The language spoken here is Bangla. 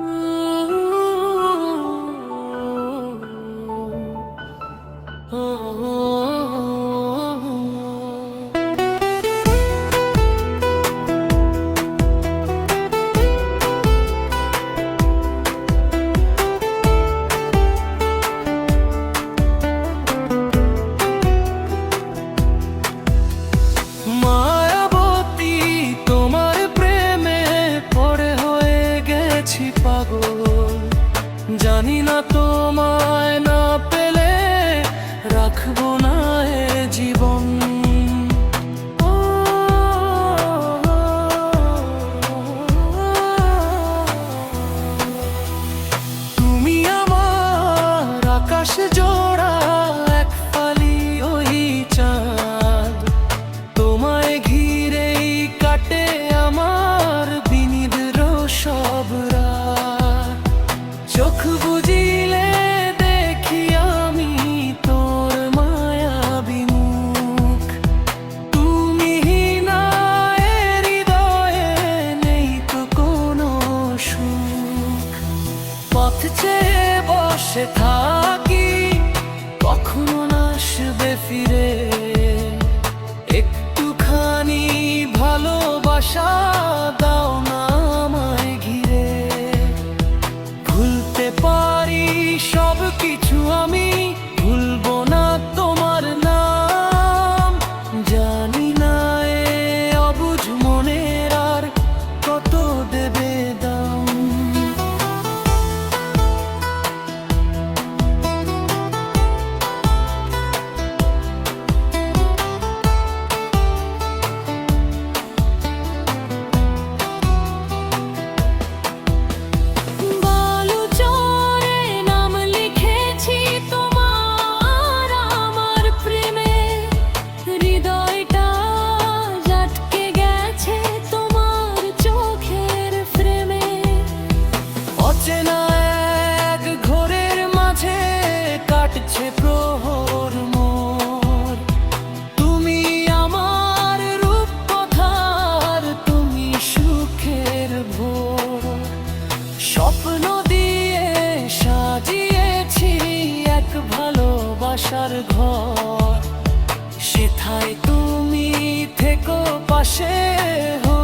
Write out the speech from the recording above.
Ooh. গেছি পাগল। জানি না তোমায় না পেলে রাখব না এ জীবন। তুমি আমার আকাশ জল পথ বসে থাকি কখনো আসবে ফিরে। তুমি থেকো পাশে হো